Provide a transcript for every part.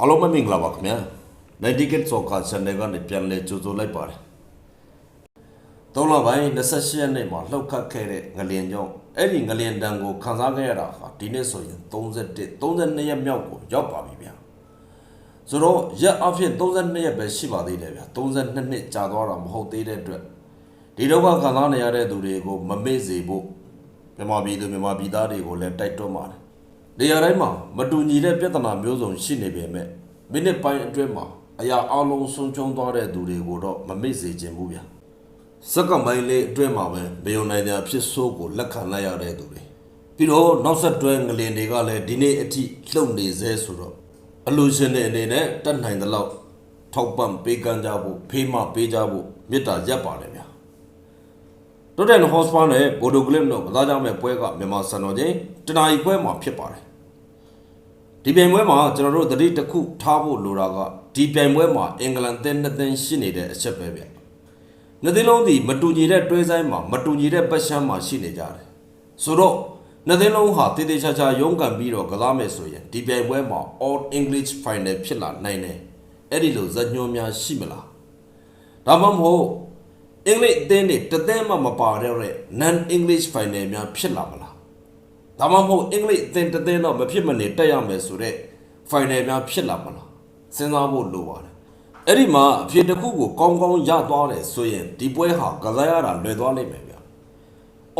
အားလုံးပဲမင်္ဂလာပါခင်ဗျာ Netiquette Soccer Channel ကနေပြန်လည်ကြိုဆိုလိုက်ပါတယ်သုံးလပိုင်း28ရက်နေ့မှာလှုပ်ခတ်ခဲ့တဲ့ငလျင်ကြောင့်အဲ့ဒီငလျင်တန်ကိုခန်းစားခဲ့ရတာဟာဒီနေ့ဆိုရင်31 32ရက်မြောက်ကိုရောက်ပါပြီဗျာဆိုတော့ရက်အဖြစ်32ရက်ပဲရှိပါသေးတယ်ဗျာ32နှစ်ကြာသွားတာမဟုတ်သေးတဲ့အတွက်ဒီတော့ကခန်းစားနေရတဲ့သူတွေကိုမမေ့စေဖို့မြန်မာပြည်သူမြန်မာပြည်သားတွေကိုလည်းတိုက်တွန်းပါတယ် နေရာတိုင်းမှာမတူညီတဲ့ပြဿနာမျိုးစုံရှိနေပေမဲ့မိနစ်ပိုင်းအတွင်းမှာအရာအလုံးဆုံးချုံသွားတဲ့သူတွေကိုတော့မမေ့စေချင်ဘူးဗျာစက္ကန့်ပိုင်းလေးအတွင်းမှာပဲဘေယုံနိုင်တဲ့အဖြစ်ဆိုးကိုလက်ခံလိုက်ရတဲ့သူတွေပြီးတော့နောက်ဆက်တွဲငလင်တွေကလည်းဒီနေ့အထိလှုပ်နေသေးဆိုတော့အလူရှင်တွေအနေနဲ့တတ်နိုင်တဲ့လောက်ထောက်ပံ့ပေးကမ်းကြဖို့ဖေးမပေးကြဖို့မေတ္တာရပ်ပါတယ်ဗျာတိုတန်ဟော့စပါနဲ့ဘိုဒိုဂလစ်တို့ကစားကြမဲ့ပွဲကမြန်မာစံတော်ချိန်တနာရီပွဲမှာဖြစ်ပါတယ် ဒီပြိုင်ပွဲမှာကျွန်တော်တို့သတိတစ်ခုထားဖို့လိုတာကဒီပြိုင်ပွဲမှာအင်္ဂလန်သင်းနှစ်သင်းရှိနေတဲ့အချက်ပဲဗျနှစ်သင်းလုံးဒီမတူညီတဲ့တွဲဆိုင်မှာမတူညီတဲ့ပတ်ရှမ်းမှာရှိနေကြတယ်ဆိုတော့နှစ်သင်းလုံးဟာတည်တည်ချာချာရုန်းကန်ပြီးတော့ကစားမယ်ဆိုရင်ဒီပြိုင်ပွဲမှာ all english final ဖြစ်လာနိုင်တယ်အဲ့ဒီလိုဇက်ညွန်များရှိမလားဒါမှမဟုတ်အင်္ဂလိပ်အသင်းတွေတစ်သင်းမှမပါတဲ့ non english final များဖြစ်လာမလား ဒါမှမဟုတ်အင်္ဂလိပ်အသင်းတစ်သင်းတော့မဖြစ်မနေတက်ရမယ်ဆိုတော့ final များဖြစ်လာမလားစဉ်းစားဖို့လိုပါတယ်အဲ့ဒီမှာအဖြစ်တစ်ခုကိုကောင်းကောင်းရသွားတယ်ဆိုရင်ဒီပွဲဟာကစားရတာလွယ်သွားလိမ့်မယ်ဗျာ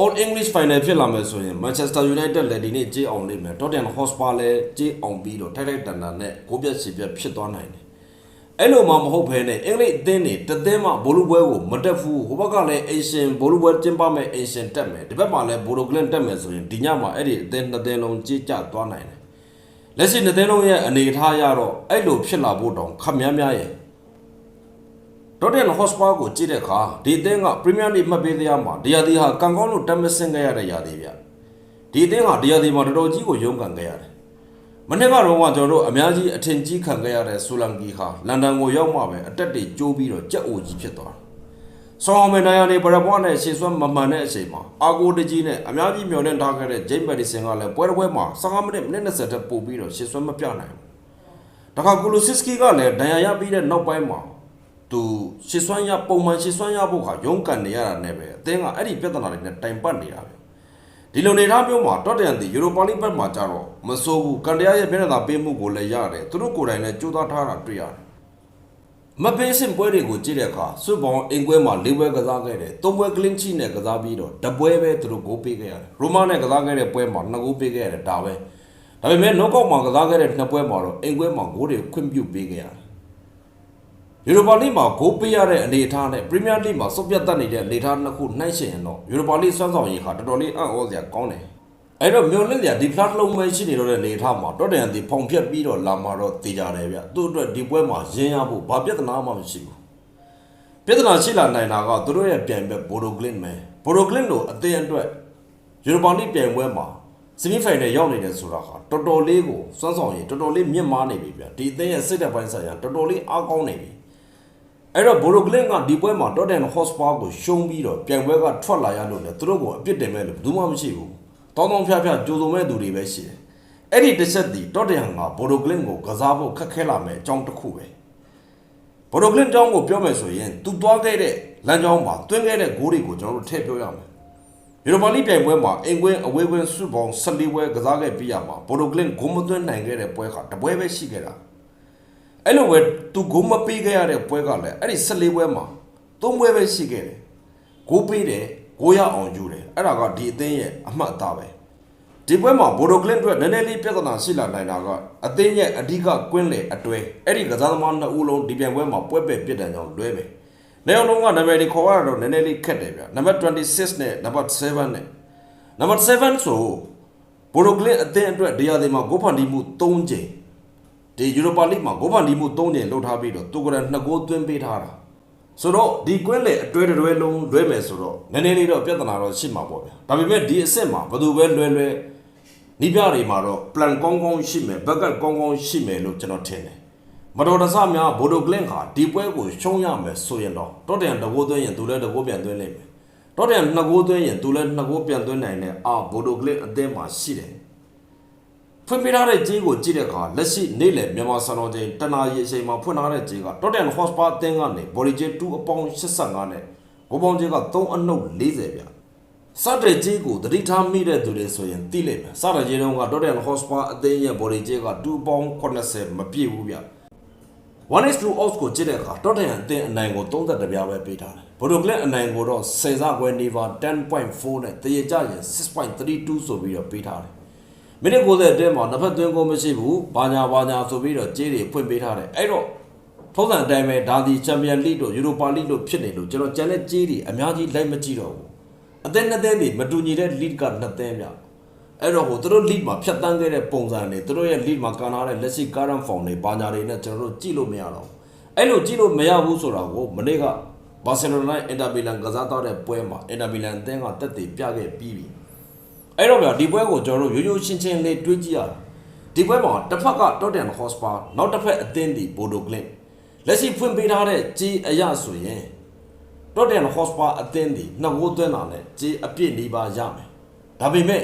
all english final ဖြစ်လာမယ်ဆိုရင် manchester united လည်းဒီနေ့ကြေးအောင်လိမ့်မယ် tottenham hotspur လည်းကြေးအောင်ပြီးတော့ထိုက်ထိုက်တန်တန်နဲ့ကိုပြက်စီပြက်ဖြစ်သွားနိုင်တယ် အဲ့လိုမှမဟုတ်ဘဲနဲ့အင်္ဂလိပ်အသင်းတွေတသင်းမှဘိုလူပွဲကိုမတက်ဘူးဟိုဘက်ကလည်းအရှင်ဘိုလူပွဲကျင်းပမဲ့အရှင်တက်မယ်ဒီဘက်မှာလည်းဘိုလိုကလင်တက်မယ်ဆိုရင်ဒီညမှာအဲ့ဒီအသင်းနှစ်သင်းလုံးကြီးကြသွားနိုင်တယ်လက်ရှိနှစ်သင်းလုံးရဲ့အနေအထားရတော့အဲ့လိုဖြစ်လာဖို့တောင်ခက်များများရဲ့ဒေါ်တန်ဟော့စပါကိုကြည့်တဲ့အခါဒီအသင်းကပရီးမီးယားလိမှတ်ပေးတရားမှာဒီယာဒီဟာကန်ကောင်းလို့တက်မစင်ခဲ့ရတဲ့ယာဒီဗျဒီအသင်းဟာဒီယာဒီမှာတော်တော်ကြီးကိုရုန်းကန်ခဲ့ရတယ် မနေ့ကတော့ကကျွန်တော်တို့အများကြီးအထင်ကြီးခံခဲ့ရတဲ့ဆူလန်ကီဟာလန်ဒန်ကိုရောက်မှပဲအတက်တွေကျိုးပြီးတော့ကြက်အိုကြီးဖြစ်သွားတယ်။ဆောင်းမန်နိုင်ယာနေပရပွားနဲ့ရှေ့ဆွမ်းမမှန်တဲ့အချိန်မှာအာကိုတကြီးနဲ့အများကြီးမျောလင့်ထားခဲ့တဲ့ဂျိမ်းမက်ဒီဆန်ကလည်းပွဲတစ်ပွဲမှာ15မိနစ်မိနစ်20တက်ပို့ပြီးတော့ရှေ့ဆွမ်းမပြနိုင်ဘူး။တခါကူလိုစစ်စကီကလည်းဒဏ်ရာရပြီးတဲ့နောက်ပိုင်းမှာသူရှေ့ဆွမ်းရပုံမှန်ရှေ့ဆွမ်းရဖို့ဟာရုန်းကန်နေရတာနဲ့ပဲအသင်းကအဲ့ဒီပြဿနာတွေနဲ့တိုင်ပတ်နေတာပဲ။ ဒီလိုနေထားမျိုးမှာတော့တန်တီယူရိုပါလိဘက်မှာကြတော့မစိုးဘူးကန်တရားရဲ့မျက်နှာသာပေးမှုကိုလည်းရတယ်သူတို့ကိုယ်တိုင်လည်းကြိုးစားထားတာတွေ့ရတယ်မပေးစင်ပွဲတွေကိုကြည့်တဲ့အခါစွတ်ပေါင်းအင်ကွဲမှာ၄ပွဲကစားခဲ့တယ်၃ပွဲကလင်းချီနဲ့ကစားပြီးတော့တပွဲပဲသူတို့ဂိုးပေးခဲ့ရတယ်ရိုမာနဲ့ကစားခဲ့တဲ့ပွဲမှာနှစ်ဂိုးပေးခဲ့ရတယ်ဒါပဲဒါပေမဲ့နော့ကောက်မှာကစားခဲ့တဲ့နှစ်ပွဲမှာတော့အင်ကွဲမှာဂိုးတွေခွင့်ပြုပေးခဲ့ရတယ် ယူရိုပါလိမှာဂိုးပေးရတဲ့အနေအထားနဲ့ပရီးမီးယားလိမှာစုပ်ပြတ်တက်နေတဲ့အနေအထားနှစ်ခုနှိုင်းယှဉ်ရင်တော့ယူရိုပါလိစွမ်းဆောင်ရည်ဟာတော်တော်လေးအံ့ဩစရာကောင်းတယ်။အဲ့တော့မျိုးလင့်စရာဒီဖလားတစ်လုံးပဲရှိနေတော့တဲ့အနေအထားမှာတော့တန်ဒီဖုန်ဖြတ်ပြီးတော့လာမှာတော့တေးကြတယ်ဗျ။သူ့အတွက်ဒီပွဲမှာရင်းရဖို့ဘာပြဿနာမှမရှိဘူး။ပြဿနာရှိလာနိုင်တာကသူတို့ရဲ့ပြန်ပဲဘိုဒိုဂလင်းပဲ။ဘိုဒိုဂလင်းတို့အသင်းအတွက်ယူရိုပါလိပြန်ပွဲမှာဆီမီဖိုင်နယ်ရောက်နေတယ်ဆိုတာဟာတော်တော်လေးကိုစွမ်းဆောင်ရည်တော်တော်လေးမြင့်မားနေပြီဗျ။ဒီအသင်းရဲ့စိတ်သက်ပိုင်းဆိုင်ရာတော်တော်လေးအားကောင်းနေပြီ။ အဲ့တော့ဘိုလိုကလင်ကဒီပွဲမှာတော့တန်ဟော့စပါကိုရှုံးပြီးတော့ပြန်ပွဲကထွက်လာရလို့လေသူတို့ကအပြစ်တင်မဲ့လို့ဘူးမှမရှိဘူး။တောင်းတောင်းဖျားဖျားကြိုးစုံမဲ့သူတွေပဲရှိတယ်။အဲ့ဒီတစ်ချက်ဒီတော့တန်ကဘိုလိုကလင်ကိုကစားဖို့ခက်ခဲလာမဲ့အကြောင်းတစ်ခုပဲ။ဘိုလိုကလင်တောင်းကိုပြောမယ်ဆိုရင်သူသွားခဲ့တဲ့လမ်းကြောင်းမှာတွင်းခဲ့တဲ့ဂိုးတွေကိုကျွန်တော်တို့ထည့်ပြောရမယ်။ယူရိုပါလိပြိုင်ပွဲမှာအင်ကွင်းအဝေးကွင်းစုပေါင်း14ပွဲကစားခဲ့ပြီးရမှာဘိုလိုကလင်ဂိုးမသွင်းနိုင်ခဲ့တဲ့ပွဲကတပွဲပဲရှိခဲ့တာ။ အဲ့လိုပဲသူဂိုးမပေးခဲ့ရတဲ့ပွဲကလည်းအဲ့ဒီ14ပွဲမှာ3ပွဲပဲရှိခဲ့တယ်ဂိုးပေးတယ်ဂိုးရအောင်ယူတယ်အဲ့ဒါကဒီအသင်းရဲ့အမှတ်အသားပဲဒီပွဲမှာဘိုဒိုကလင်အတွက်နည်းနည်းလေးပြဿနာရှိလာနိုင်တာကအသင်းရဲ့အဓိကကွင်းလေအတွဲအဲ့ဒီကစားသမားနှစ်ဦးလုံးဒီပြိုင်ပွဲမှာပွဲပဲပြစ်တယ်ကြောင့်လွဲမယ်နေအောင်လုံးကနာမည်တွေခေါ်ရတော့နည်းနည်းလေးခက်တယ်ဗျနံပါတ်26နဲ့နံပါတ်7နဲ့နံပါတ်7ဆိုဘိုဒိုကလင်အသင်းအတွက်ဒီရာဒီမှာဂိုးဖန်တီမှု3ချိန် ဒီယူရိုပါလိမှာဂိုးဖန်တီးမှု၃ချိန်လှုပ်ထားပြီးတော့သူကလည်းနှစ်ဂိုးသွင်းပေးထားတာဆိုတော့ဒီကွင်းလေအတွဲတွဲလုံးလွဲမယ်ဆိုတော့နည်းနည်းလေးတော့ပြဿနာတော့ရှိမှာပေါ့ဗျာဒါပေမဲ့ဒီအစ်စ်မှာဘယ်သူပဲလွဲလွဲနိပြတွေမှာတော့ plan ကောင်းကောင်းရှိမယ်ဘက်ကကောင်းကောင်းရှိမယ်လို့ကျွန်တော်ထင်တယ်မတော်တဆများဘိုဒိုကလင်ဟာဒီပွဲကိုရှုံးရမယ်ဆိုရင်တော့တော့တန်တကိုးသွင်းရင်သူလည်းတကိုးပြန်သွင်းလိမ့်မယ်တော့တန်နှစ်ကိုးသွင်းရင်သူလည်းနှစ်ကိုးပြန်သွင်းနိုင်တယ်အာဘိုဒိုကလင်အသင်းမှာရှိတယ် ဖွင့်ပေးထားတဲ့ကြေးကိုကြည့်တဲ့အခါလက်ရှိနေ့လယ်မြန်မာစံတော်ချိန်တနာရီအချိန်မှာဖွင့်ထားတဲ့ကြေးက Tottenham Hotspur အသင်းကနေ Body ကြေး2အပေါင်း85နဲ့ဂိုးပေါင်းကြေးက3အနှုတ်40ဗျစတဲ့ကြေးကိုတတိထားမိတဲ့သူတွေဆိုရင်သိလိမ့်မယ်စတဲ့ကြေးတုန်းက Tottenham Hotspur အသင်းရဲ့ Body ကြေးက2ပေါင်း80မပြည့်ဘူးဗျ one is to out ကိုကြည့်တဲ့အခါ Tottenham အသင်းအနိုင်ကို32ပြားပဲပေးထားတယ်။ Bodo Glimt အနိုင်ကိုတော့10စခွဲနေပါ10.4နဲ့တရေကြရင်6.32ဆိုပြီးတော့ပေးထားတယ်။ မိနစ်90အတွင်းမှာနှစ်ဖက်သွင်းကုန်မရှိဘူး။ဘာညာဘာညာဆိုပြီးတော့ကြေးတွေဖွင့်ပေးထားတယ်။အဲ့တော့ထုံးစံအတိုင်းပဲဒါဒီချန်ပီယံလိတို့ယူရိုပါလိတို့ဖြစ်နေလို့ကျွန်တော်ကြံတဲ့ကြေးတွေအများကြီးလိုက်မကြည့်တော့ဘူး။အသင်းနှစ်သင်းတွေမတူညီတဲ့ lead ကနှစ်သင်းမြောက်။အဲ့တော့ဟိုသူတို့ lead မှာဖြတ်တန်းခဲ့တဲ့ပုံစံတွေသူတို့ရဲ့ lead မှာကန်ထားတဲ့လက်ရှိ current form တွေဘာညာတွေနဲ့ကျွန်တော်တို့ကြည့်လို့မရတော့ဘူးအဲ့လိုကြည့်လို့မရဘူးဆိုတာကိုမနေ့ကဘာစီလိုနာနဲ့အင်တာမီလန်ကစားတော့တဲ့ပွဲမှာအင်တာမီလန်အသင်းကတက်တည်ပြခဲ့ပြီးပြီ အဲ့တော့ဗျာဒီပွဲကိုကျွန်တော်တို့ရိုးရိုးရှင်းရှင်းလေးတွေးကြည့်ရတာဒီပွဲမှာတစ်ဖက်က Tottenham Hotspur နောက်တစ်ဖက်အသင်းဒီ Bodo Glimt လက်ရှိဖွင့်ပေးထားတဲ့ကြီးအရဆိုရင် Tottenham Hotspur အသင်းဒီနှစ်ဂိုးသွင်းတာနဲ့ကြီးအပြည့်နေပါရမယ်ဒါပေမဲ့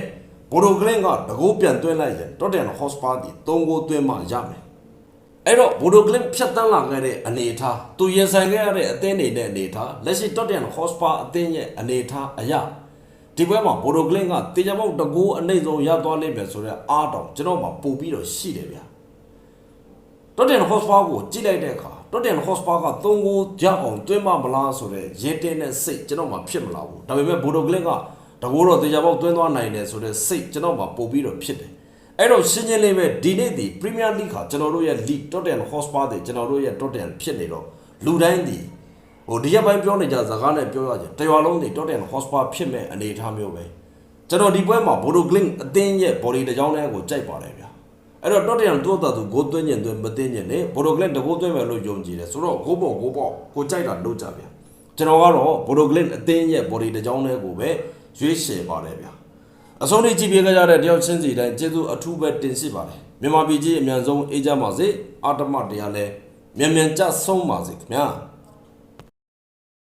Bodo Glimt ကတကိုးပြန်သွင်းလိုက်ရင် Tottenham Hotspur ဒီ3ဂိုးသွင်းမှရမယ်အဲ့တော့ Bodo Glimt ဖြတ်တန်းလာခဲ့တဲ့အနေအထားသူရင်ဆိုင်ခဲ့ရတဲ့အသင်းတွေနဲ့အနေအထားလက်ရှိ Tottenham Hotspur အသင်းရဲ့အနေအထားအရာ ဒီပွဲမှာ Bodo Glimt ကတေချာပေါက်တကိုးအနှိမ့်ဆုံးရသွားလိမ့်မယ်ဆိုတော့အားတောင်ကျွန်တော်မှပို့ပြီးတော့ရှိတယ်ဗျာ Tottenham Hotspur ကိုကြည့်လိုက်တဲ့အခါ Tottenham Hotspur က3ဂိုးရအောင်တွင်းမမလားဆိုတော့ရဲတင်းတဲ့စိတ်ကျွန်တော်မှဖြစ်မလာဘူးဒါပေမဲ့ Bodo Glimt ကတကိုးတော့တေချာပေါက်တွင်းသွားနိုင်တယ်ဆိုတော့စိတ်ကျွန်တော်မှပို့ပြီးတော့ဖြစ်တယ်အဲ့တော့ရှင်းရှင်းလေးပဲဒီနေ့ဒီ Premier League ဟာကျွန်တော်တို့ရဲ့ League Tottenham Hotspur တွေကျွန်တော်တို့ရဲ့ Tottenham ဖြစ်နေတော့လူတိုင်းဒီ ဟိုဒီရက်ပိုင်းပြောနေကြစကားနဲ့ပြောရချင်းတရွာလုံးတွေ Tottenham Hotspur ဖြစ်မဲ့အနေအထားမျိုးပဲကျွန်တော်ဒီပွဲမှာ Bodo Glimt အသင်းရဲ့ body တစ်ကြောင်းတည်းကိုကြိုက်ပါတယ်ဗျာအဲ့တော့ Tottenham တို့တာသူဂိုးသွင်းကျင်သွင်းမသွင်းကျင်လေဘော်ဒိုကလင်တဂိုးသွင်းမယ်လို့ယုံကြည်တယ်ဆိုတော့ဂိုးပေါ်ဂိုးပေါ်ကိုကြိုက်တာလုပ်ကြဗျာကျွန်တော်ကတော့ဘော်ဒိုကလင်အသင်းရဲ့ body တစ်ကြောင်းလေးကိုပဲရွေးချယ်ပါတယ်ဗျာအဆုံးထိကြည့်ပေးကြရတဲ့တယောက်ချင်းစီတိုင်းကျေးဇူးအထူးပဲတင်ရှိပါတယ်မြန်မာပြည်ကြီးအမြန်ဆုံးအေးကြပါစေအာတမတရားလဲမြန်မြန်ကြဆုံးပါစေခင်ဗျာ